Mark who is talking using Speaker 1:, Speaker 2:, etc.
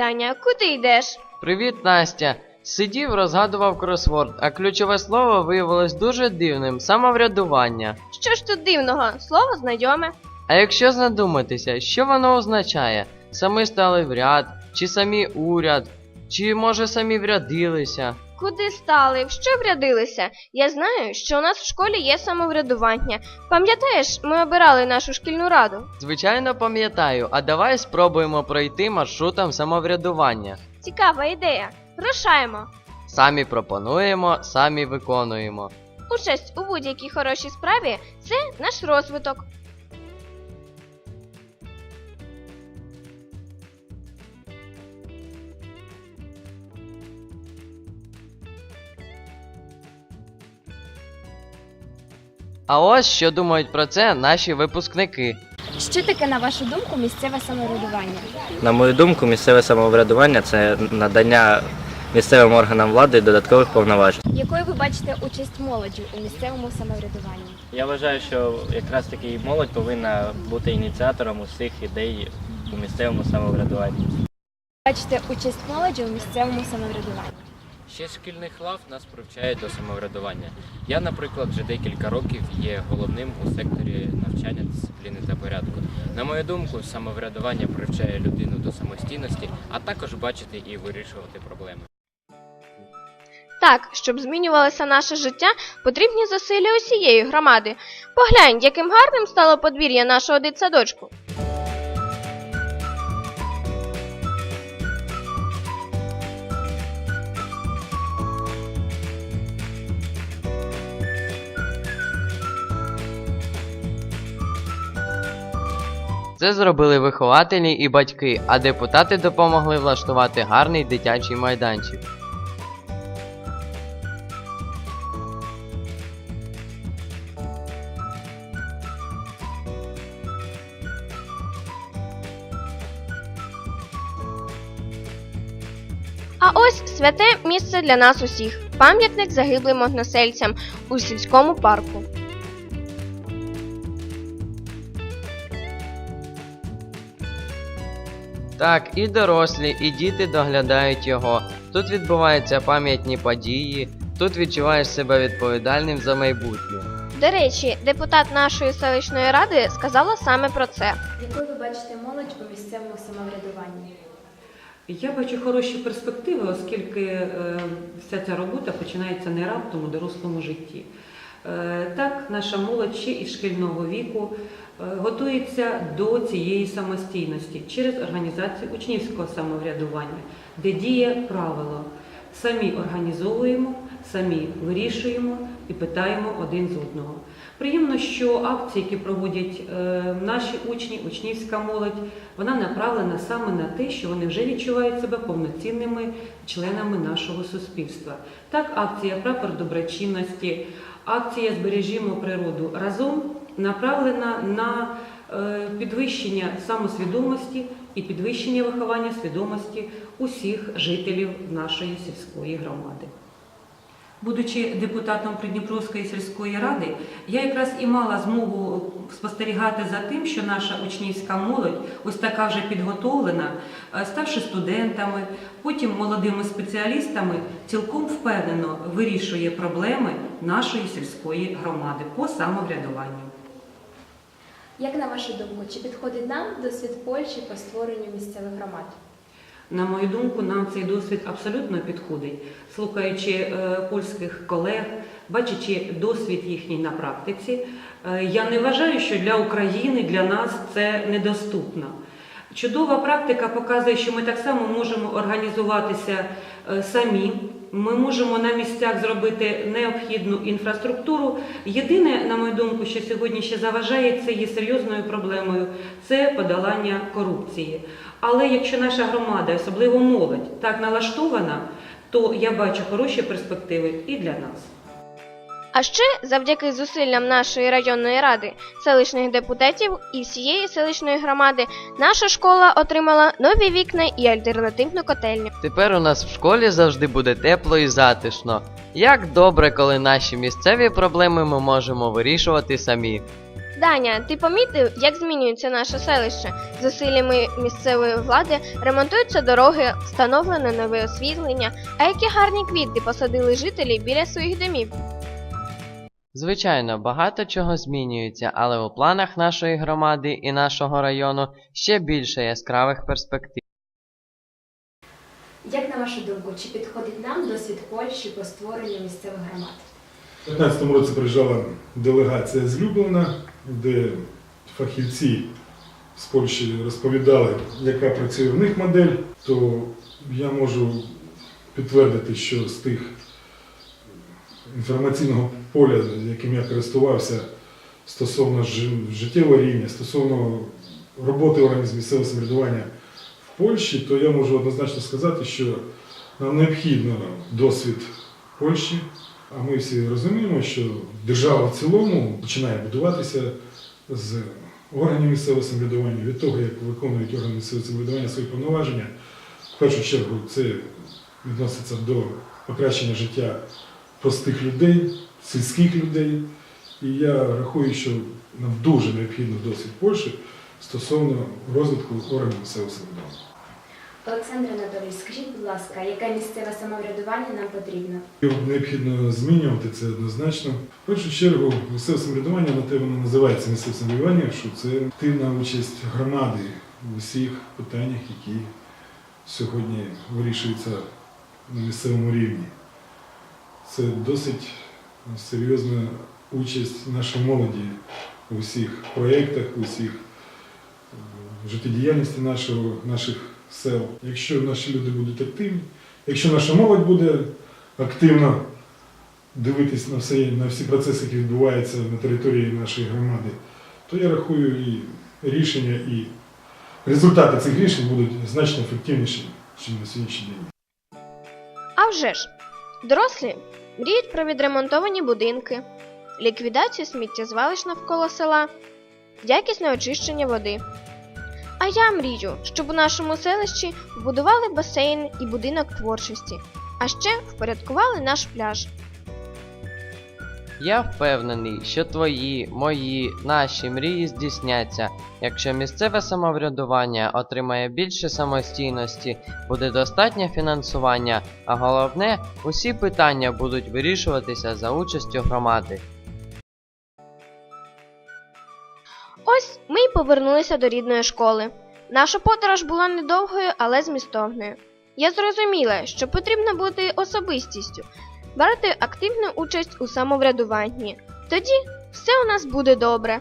Speaker 1: Даня, куди йдеш?
Speaker 2: Привіт, Настя. Сидів, розгадував кросворд, а ключове слово виявилось дуже дивним самоврядування.
Speaker 1: Що ж тут дивного? Слово знайоме.
Speaker 2: А якщо задуматися, що воно означає? Самі стали в ряд, чи самі уряд, чи може самі врядилися?
Speaker 1: Куди стали? В що врядилися? Я знаю, що у нас в школі є самоврядування. Пам'ятаєш, ми обирали нашу шкільну раду.
Speaker 2: Звичайно, пам'ятаю, а давай спробуємо пройти маршрутом самоврядування.
Speaker 1: Цікава ідея. Рушаємо.
Speaker 2: Самі пропонуємо, самі виконуємо.
Speaker 1: Участь у будь-якій хорошій справі це наш розвиток.
Speaker 2: А ось що думають про це наші випускники.
Speaker 3: Що таке, на вашу думку, місцеве самоврядування?
Speaker 4: На мою думку, місцеве самоврядування це надання місцевим органам влади додаткових повноважень.
Speaker 3: Якою ви бачите участь молоді у місцевому самоврядуванні?
Speaker 4: Я вважаю, що якраз таки молодь повинна бути ініціатором усіх ідей у місцевому самоврядуванні.
Speaker 3: Бачите участь молоді у місцевому самоврядуванні?
Speaker 5: Ще шкільних лав нас привчають до самоврядування. Я, наприклад, вже декілька років є головним у секторі навчання дисципліни та порядку. На мою думку, самоврядування привчає людину до самостійності, а також бачити і вирішувати проблеми.
Speaker 1: Так, щоб змінювалося наше життя, потрібні зусилля усієї громади. Поглянь, яким гарним стало подвір'я нашого дитсадочку.
Speaker 2: Це зробили вихователі і батьки, а депутати допомогли влаштувати гарний дитячий майданчик.
Speaker 1: А ось святе місце для нас усіх пам'ятник загиблим односельцям у сільському парку.
Speaker 2: Так, і дорослі, і діти доглядають його. Тут відбуваються пам'ятні події, тут відчуваєш себе відповідальним за майбутнє.
Speaker 1: До речі, депутат нашої селищної ради сказала саме про це.
Speaker 3: Якою ви бачите молодь у місцевому самоврядуванні?
Speaker 6: Я бачу хороші перспективи, оскільки е, вся ця робота починається не раптом у дорослому житті. Е, Так, наша молодь ще із шкільного віку е, готується до цієї самостійності через організацію учнівського самоврядування, де діє правило. Самі організовуємо, самі вирішуємо і питаємо один з одного. Приємно, що акції, які проводять е, наші учні, учнівська молодь, вона направлена саме на те, що вони вже відчувають себе повноцінними членами нашого суспільства. Так, акція Прапор доброчинності, акція Збережімо природу разом направлена на е, підвищення самосвідомості і підвищення виховання свідомості усіх жителів нашої сільської громади. Будучи депутатом Придніпровської сільської ради, я якраз і мала змогу спостерігати за тим, що наша учнівська молодь, ось така вже підготовлена, е, ставши студентами, потім молодими спеціалістами, цілком впевнено вирішує проблеми нашої сільської громади по самоврядуванню.
Speaker 3: Як на вашу думку, чи підходить нам досвід Польщі по створенню місцевих громад?
Speaker 6: На мою думку, нам цей досвід абсолютно підходить. Слухаючи е, польських колег, бачачи досвід їхній на практиці, е, я не вважаю, що для України, для нас це недоступно. Чудова практика показує, що ми так само можемо організуватися е, самі. Ми можемо на місцях зробити необхідну інфраструктуру. Єдине, на мою думку, що сьогодні ще заважає, це є серйозною проблемою це подолання корупції. Але якщо наша громада, особливо молодь, так налаштована, то я бачу хороші перспективи і для нас.
Speaker 1: А ще завдяки зусиллям нашої районної ради, селищних депутатів і всієї селищної громади, наша школа отримала нові вікна і альтернативну котельню.
Speaker 2: Тепер у нас в школі завжди буде тепло і затишно. Як добре, коли наші місцеві проблеми ми можемо вирішувати самі.
Speaker 1: Даня, ти помітив, як змінюється наше селище? Зусиллями місцевої влади ремонтуються дороги, встановлено нове освітлення, а які гарні квіти посадили жителі біля своїх домів.
Speaker 2: Звичайно, багато чого змінюється, але у планах нашої громади і нашого району ще більше яскравих перспектив.
Speaker 3: Як на вашу думку, чи підходить нам досвід Польщі по створенню місцевих громад?
Speaker 7: У 2015 році приїжджала делегація з Люблина, де фахівці з Польщі розповідали, яка працює в них модель, то я можу підтвердити, що з тих інформаційного поля, яким я користувався стосовно життєвого рівня, стосовно роботи органів місцевого самоврядування в Польщі, то я можу однозначно сказати, що нам необхідно досвід Польщі, а ми всі розуміємо, що держава в цілому починає будуватися з органів місцевого самоврядування, від того, як виконують органи місцевого самоврядування свої повноваження. В першу чергу це відноситься до покращення життя простих людей, сільських людей. І я рахую, що нам дуже необхідно досвід Польщі стосовно розвитку органів місцевого самоврядування.
Speaker 3: Олександр Анатолійович, скажіть, будь ласка, яке місцеве самоврядування нам потрібно?
Speaker 7: Його необхідно змінювати це однозначно. В першу чергу місцеве самоврядування на те воно називається місцеве самоврядування, що це активна участь громади в усіх питаннях, які сьогодні вирішуються на місцевому рівні. Це досить серйозна участь нашої молоді у всіх проєктах, у всіх е, життєдіяльності нашого, наших сел. Якщо наші люди будуть активні, якщо наша молодь буде активно дивитись на всі, на всі процеси, які відбуваються на території нашої громади, то я рахую і рішення, і результати цих рішень будуть значно ефективніші, ніж на сьогоднішній день.
Speaker 1: А вже ж, дорослі мріють про відремонтовані будинки, ліквідацію сміттєзвалищ навколо села, якісне очищення води. А я мрію, щоб у нашому селищі вбудували басейн і будинок творчості, а ще впорядкували наш пляж.
Speaker 2: Я впевнений, що твої, мої, наші мрії здійсняться, якщо місцеве самоврядування отримає більше самостійності, буде достатнє фінансування, а головне, усі питання будуть вирішуватися за участю громади.
Speaker 1: Ось ми й повернулися до рідної школи. Наша подорож була недовгою, але змістовною. Я зрозуміла, що потрібно бути особистістю, брати активну участь у самоврядуванні. Тоді все у нас буде добре.